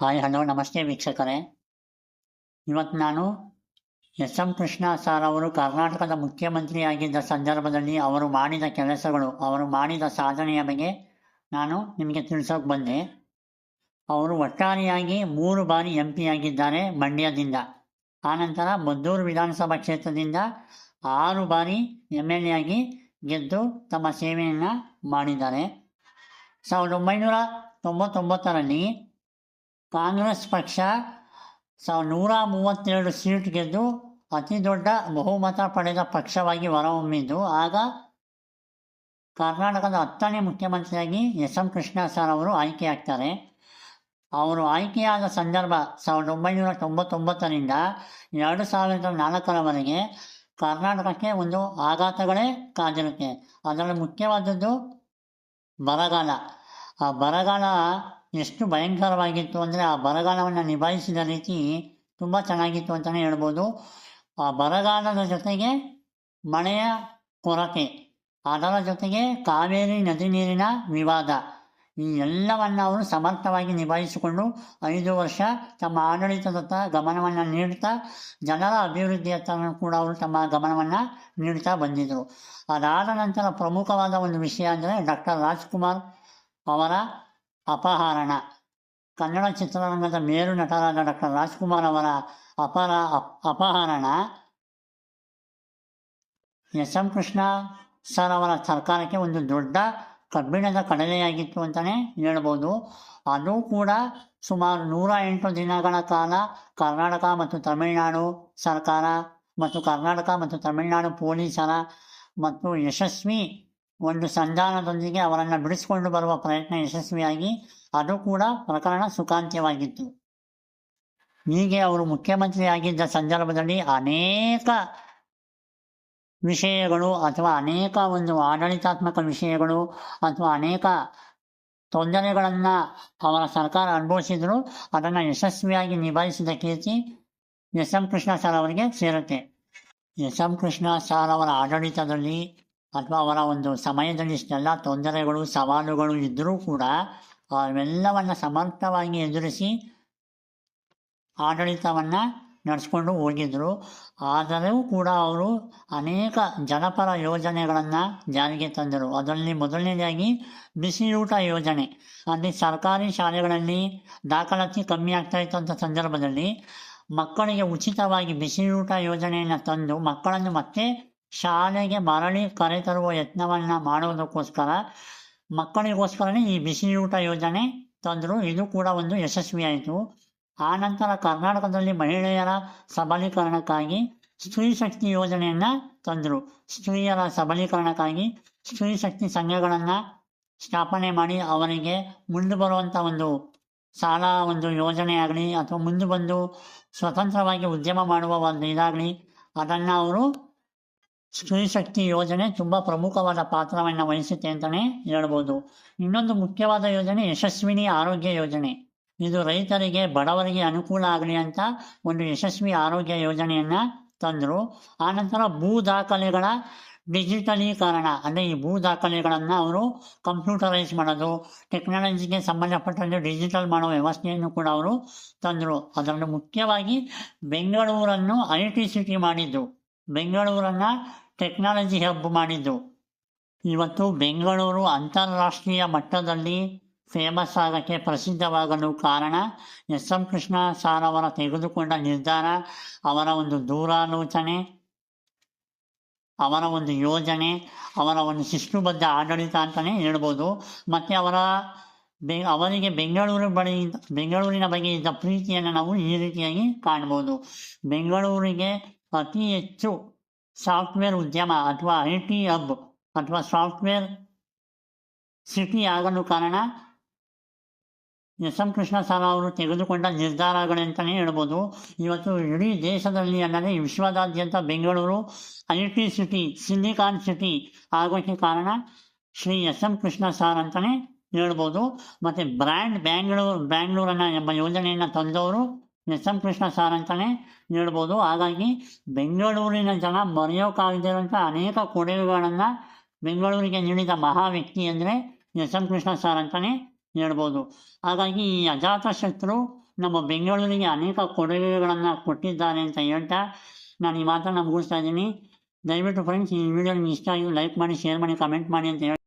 Hi, hello, ನಮಸ್ತೆ ವೀಕ್ಷಕರೇ. ಇವತ್ತು ನಾನು ಎಸ್. ಎಂ. ಕೃಷ್ಣ ಸರ್ ಅವರು ಕರ್ನಾಟಕದ ಮುಖ್ಯಮಂತ್ರಿಯಾಗಿದ್ದ ಸಂದರ್ಭದಲ್ಲಿ ಅವರು ಮಾಡಿದ ಕೆಲಸಗಳು, ಅವರು ಮಾಡಿದ ಸಾಧನೆಯ ಬಗ್ಗೆ ನಾನು ನಿಮಗೆ ತಿಳಿಸೋಕೆ ಬಂದೆ. ಅವರು ಒಟ್ಟಾರೆಯಾಗಿ ಮೂರು ಬಾರಿ ಎಂ ಪಿ ಆಗಿದ್ದಾರೆ ಮಂಡ್ಯದಿಂದ ಆನಂತರ ಮದ್ದೂರು ವಿಧಾನಸಭಾ ಕ್ಷೇತ್ರದಿಂದ ಆರು ಬಾರಿ ಎಂ ಎಲ್ ಎ ಆಗಿ ಗೆದ್ದು ತಮ್ಮ ಸೇವೆಯನ್ನು ಮಾಡಿದ್ದಾರೆ. ಸಾವಿರದ ಒಂಬೈನೂರ ತೊಂಬತ್ತೊಂಬತ್ತರಲ್ಲಿ ಕಾಂಗ್ರೆಸ್ ಪಕ್ಷ ಸಾವಿರದ ನೂರ ಮೂವತ್ತೆರಡು ಸೀಟ್ ಗೆದ್ದು ಅತಿ ದೊಡ್ಡ ಬಹುಮತ ಪಡೆದ ಪಕ್ಷವಾಗಿ ಹೊರಹೊಮ್ಮಿದ್ದು. ಆಗ ಕರ್ನಾಟಕದ ಹತ್ತನೇ ಮುಖ್ಯಮಂತ್ರಿಯಾಗಿ ಎಸ್ ಎಂ ಕೃಷ್ಣ ಸರ್ ಅವರು ಆಯ್ಕೆಯಾಗ್ತಾರೆ. ಅವರು ಆಯ್ಕೆಯಾದ ಸಂದರ್ಭ ಸಾವಿರದ ಒಂಬೈನೂರ ತೊಂಬತ್ತೊಂಬತ್ತರಿಂದ ಎರಡು ಸಾವಿರದ ನಾಲ್ಕರವರೆಗೆ ಕರ್ನಾಟಕಕ್ಕೆ ಒಂದು ಆಘಾತಗಳೇ ಕಾದಿರುತ್ತೆ. ಅದರಲ್ಲಿ ಮುಖ್ಯವಾದದ್ದು ಬರಗಾಲ. ಆ ಬರಗಾಲ ಎಷ್ಟು ಭಯಂಕರವಾಗಿತ್ತು ಅಂದರೆ ಆ ಬರಗಾಲವನ್ನು ನಿಭಾಯಿಸಿದ ರೀತಿ ತುಂಬ ಚೆನ್ನಾಗಿತ್ತು ಅಂತಲೇ ಹೇಳ್ಬೋದು. ಆ ಬರಗಾಲದ ಜೊತೆಗೆ ಮಳೆಯ ಕೊರತೆ, ಅದರ ಜೊತೆಗೆ ಕಾವೇರಿ ನದಿ ನೀರಿನ ವಿವಾದ, ಈ ಎಲ್ಲವನ್ನು ಅವರು ಸಮರ್ಥವಾಗಿ ನಿಭಾಯಿಸಿಕೊಂಡು ಐದು ವರ್ಷ ತಮ್ಮ ಆಡಳಿತದತ್ತ ಗಮನವನ್ನು ನೀಡ್ತಾ, ಜನರ ಅಭಿವೃದ್ಧಿಯತ್ತ ಕೂಡ ಅವರು ತಮ್ಮ ಗಮನವನ್ನು ನೀಡ್ತಾ ಬಂದಿದ್ದರು ಅದಾದ ನಂತರ ಪ್ರಮುಖವಾದ ಒಂದು ವಿಷಯ ಅಂದರೆ ಡಾಕ್ಟರ್ ರಾಜ್ಕುಮಾರ್ ಅವರ ಅಪಹರಣ. ಕನ್ನಡ ಚಿತ್ರರಂಗದ ಮೇರು ನಟರಾದ ಡಾಕ್ಟರ್ ರಾಜ್ಕುಮಾರ್ ಅವರ ಅಪರ ಅಪ್- ಅಪಹರಣ. ಎಸ್. ಎಂ. ಕೃಷ್ಣ ಸರ್ ಅವರ ಸರ್ಕಾರಕ್ಕೆ ಒಂದು ದೊಡ್ಡ ಕಬ್ಬಿಣದ ಕಡಲೆಯಾಗಿತ್ತು ಅಂತಲೇ ಹೇಳ್ಬೋದು. ಅದು ಕೂಡ ಸುಮಾರು ನೂರ ಎಂಟು ದಿನಗಳ ಕಾಲ ಕರ್ನಾಟಕ ಮತ್ತು ತಮಿಳುನಾಡು ಸರ್ಕಾರ ಮತ್ತು ಕರ್ನಾಟಕ ಮತ್ತು ತಮಿಳುನಾಡು ಪೊಲೀಸರ ಮತ್ತು ಯಶಸ್ವಿ ಒಂದು ಸಂಧಾನದೊಂದಿಗೆ ಅವರನ್ನು ಬಿಡಿಸಿಕೊಂಡು ಬರುವ ಪ್ರಯತ್ನ ಯಶಸ್ವಿಯಾಗಿ, ಅದು ಕೂಡ ಪ್ರಕರಣ ಸುಖಾಂತ್ಯವಾಗಿತ್ತು. ಹೀಗೆ ಅವರು ಮುಖ್ಯಮಂತ್ರಿ ಆಗಿದ್ದ ಸಂದರ್ಭದಲ್ಲಿ ಅನೇಕ ವಿಷಯಗಳು ಅಥವಾ ಅನೇಕ ಒಂದು ಆಡಳಿತಾತ್ಮಕ ವಿಷಯಗಳು ಅಥವಾ ಅನೇಕ ತೊಂದರೆಗಳನ್ನು ಅವರ ಸರ್ಕಾರ ಅನುಭವಿಸಿದ್ರು, ಅದನ್ನು ಯಶಸ್ವಿಯಾಗಿ ನಿಭಾಯಿಸಿದ ಕೀರ್ತಿ ಎಸ್ ಎಂ ಕೃಷ್ಣ ಸರ್ ಅವರಿಗೆ ಸೇರುತ್ತೆ. ಎಸ್ ಎಂ ಕೃಷ್ಣ ಸರ್ ಅವರ ಆಡಳಿತದಲ್ಲಿ ಅಥವಾ ಅವರ ಒಂದು ಸಮಯದಲ್ಲಿ ಇಷ್ಟೆಲ್ಲ ತೊಂದರೆಗಳು, ಸವಾಲುಗಳು ಇದ್ದರೂ ಕೂಡ ಅವೆಲ್ಲವನ್ನು ಸಮರ್ಥವಾಗಿ ಎದುರಿಸಿ ಆಡಳಿತವನ್ನು ನಡೆಸ್ಕೊಂಡು ಹೋಗಿದ್ದರು ಆದರೂ ಕೂಡ ಅವರು ಅನೇಕ ಜನಪರ ಯೋಜನೆಗಳನ್ನು ಜಾರಿಗೆ ತಂದರು. ಅದರಲ್ಲಿ ಮೊದಲನೇದಾಗಿ ಬಿಸಿಯೂಟ ಯೋಜನೆ. ಅಲ್ಲಿ ಸರ್ಕಾರಿ ಶಾಲೆಗಳಲ್ಲಿ ದಾಖಲಾತಿ ಕಮ್ಮಿ ಆಗ್ತಾ ಇದ್ದಂಥ ಸಂದರ್ಭದಲ್ಲಿ ಮಕ್ಕಳಿಗೆ ಉಚಿತವಾಗಿ ಬಿಸಿಯೂಟ ಯೋಜನೆಯನ್ನು ತಂದು ಮಕ್ಕಳನ್ನು ಮತ್ತೆ ಶಾಲೆಗೆ ಮರಳಿ ಕರೆತರುವ ಯತ್ನವನ್ನು ಮಾಡುವುದಕ್ಕೋಸ್ಕರ ಮಕ್ಕಳಿಗೋಸ್ಕರನೇ ಈ ಬಿಸಿಯೂಟ ಯೋಜನೆ ತಂದರು. ಇದು ಕೂಡ ಒಂದು ಯಶಸ್ವಿಯಾಯಿತು. ಆ ನಂತರ ಕರ್ನಾಟಕದಲ್ಲಿ ಮಹಿಳೆಯರ ಸಬಲೀಕರಣಕ್ಕಾಗಿ ಸ್ತ್ರೀ ಶಕ್ತಿ ಯೋಜನೆಯನ್ನು ತಂದರು. ಸ್ತ್ರೀಯರ ಸಬಲೀಕರಣಕ್ಕಾಗಿ ಸ್ತ್ರೀ ಶಕ್ತಿ ಸಂಘಗಳನ್ನು ಸ್ಥಾಪನೆ ಮಾಡಿ ಅವರಿಗೆ ಮುಂದೆ ಬರುವಂಥ ಒಂದು ಸಾಲ ಒಂದು ಯೋಜನೆ ಆಗಲಿ ಅಥವಾ ಮುಂದೆ ಬಂದು ಸ್ವತಂತ್ರವಾಗಿ ಉದ್ಯಮ ಮಾಡುವ ಒಂದು ಇದಾಗಲಿ, ಅದನ್ನು ಅವರು ಸ್ತ್ರೀ ಶಕ್ತಿ ಯೋಜನೆ ತುಂಬ ಪ್ರಮುಖವಾದ ಪಾತ್ರವನ್ನು ವಹಿಸುತ್ತೆ ಅಂತಲೇ ಹೇಳ್ಬೋದು. ಇನ್ನೊಂದು ಮುಖ್ಯವಾದ ಯೋಜನೆ ಯಶಸ್ವಿನಿ ಆರೋಗ್ಯ ಯೋಜನೆ. ಇದು ರೈತರಿಗೆ, ಬಡವರಿಗೆ ಅನುಕೂಲ ಆಗಲಿ ಅಂತ ಒಂದು ಯಶಸ್ವಿ ಆರೋಗ್ಯ ಯೋಜನೆಯನ್ನು ತಂದರು. ಆನಂತರ ಭೂ ದಾಖಲೆಗಳ ಡಿಜಿಟಲೀಕರಣ, ಅಂದರೆ ಈ ಭೂ ದಾಖಲೆಗಳನ್ನು ಅವರು ಕಂಪ್ಯೂಟರೈಸ್ ಮಾಡೋದು, ಟೆಕ್ನಾಲಜಿಗೆ ಸಂಬಂಧಪಟ್ಟಂತೆ ಡಿಜಿಟಲ್ ಮಾಡುವ ವ್ಯವಸ್ಥೆಯನ್ನು ಕೂಡ ಅವರು ತಂದರು. ಅದರಲ್ಲಿ ಮುಖ್ಯವಾಗಿ ಬೆಂಗಳೂರನ್ನು ಐ ಟಿ ಸಿಟಿ ಮಾಡಿದ್ದು. ಬೆಂಗಳೂರನ್ನು ಟೆಕ್ನಾಲಜಿ ಹಬ್ ಮಾಡಿದ್ದು. ಇವತ್ತು ಬೆಂಗಳೂರು ಅಂತಾರಾಷ್ಟ್ರೀಯ ಮಟ್ಟದಲ್ಲಿ ಫೇಮಸ್ ಆಗೋಕ್ಕೆ ಪ್ರಸಿದ್ಧವಾಗಲು ಕಾರಣ ಎಸ್. ಎಂ. ಕೃಷ್ಣ ಸಾರ್ ಅವರ ತೆಗೆದುಕೊಂಡ ನಿರ್ಧಾರ, ಅವರ ಒಂದು ದೂರಾಲೋಚನೆ, ಅವರ ಒಂದು ಯೋಜನೆ, ಅವರ ಒಂದು ಶಿಸ್ತುಬದ್ಧ ಆಡಳಿತ ಅಂತಲೇ ಹೇಳ್ಬೋದು. ಮತ್ತು ಅವರ ಬೆ, ಅವರಿಗೆ ಬೆಂಗಳೂರು ಬಳಿ, ಬೆಂಗಳೂರಿನ ಬಗ್ಗೆ ಇದ್ದ ಪ್ರೀತಿಯನ್ನು ನಾವು ಈ ರೀತಿಯಾಗಿ ಕಾಣ್ಬೋದು. ಬೆಂಗಳೂರಿಗೆ ಅತಿ ಹೆಚ್ಚು ಸಾಫ್ಟ್ವೇರ್ ಉದ್ಯಮ ಅಥವಾ ಐ ಟಿ ಹಬ್ ಅಥವಾ ಸಾಫ್ಟ್ವೇರ್ ಸಿಟಿ ಆಗಲು ಕಾರಣ ಎಸ್ ಎಂ ಕೃಷ್ಣ ಸರ್ ಅವರು ತೆಗೆದುಕೊಂಡ ನಿರ್ಧಾರಗಳಂತಲೇ ಹೇಳ್ಬೋದು. ಇವತ್ತು ಇಡೀ ದೇಶದಲ್ಲಿ ಅಲ್ಲದೆ ವಿಶ್ವದಾದ್ಯಂತ Bengaluru, I T city, silicon city ಆಗೋಕ್ಕೆ ಕಾರಣ Shri S M Krishna sir ಅಂತಲೇ ಹೇಳ್ಬೋದು. ಮತ್ತು ಬ್ರ್ಯಾಂಡ್ ಬ್ಯಾಂಗ್ಳೂರ್, ಬ್ಯಾಂಗ್ಳೂರನ್ನ ಎಂಬ ಯೋಜನೆಯನ್ನು ತಂದವರು ಎಸ್ ಎಂ ಕೃಷ್ಣ ಸಾರ್ ಅಂತಲೇ ಹೇಳ್ಬೋದು. ಹಾಗಾಗಿ ಬೆಂಗಳೂರಿನ ಜನ ಮರೆಯೋಕ್ಕಾಗದಿರುವಂಥ ಅನೇಕ ಕೊಡುಗೆಗಳನ್ನು ಬೆಂಗಳೂರಿಗೆ ನೀಡಿದ ಮಹಾ ವ್ಯಕ್ತಿ ಅಂದರೆ ಎಸ್ ಎಂ ಕೃಷ್ಣ ಸಾರ್ ಅಂತಲೇ ಹೇಳ್ಬೋದು. ಹಾಗಾಗಿ ಈ ಅಜಾತಶತ್ರು ನಮ್ಮ ಬೆಂಗಳೂರಿಗೆ ಅನೇಕ ಕೊಡುಗೆಗಳನ್ನು ಕೊಟ್ಟಿದ್ದಾರೆ ಅಂತ ಹೇಳ್ತಾ ನಾನು ಈ ಮಾತನ್ನು ಮುಗಿಸ್ತಾ ಇದ್ದೀನಿ. ದಯವಿಟ್ಟು ಫ್ರೆಂಡ್ಸ್ ಈ ವಿಡಿಯೋ ನಿಮ್ಗೆ ಇಷ್ಟ ಆಗಿ ಲೈಕ್ ಮಾಡಿ ಶೇರ್ ಮಾಡಿ ಕಮೆಂಟ್ ಮಾಡಿ ಅಂತ ಹೇಳಿ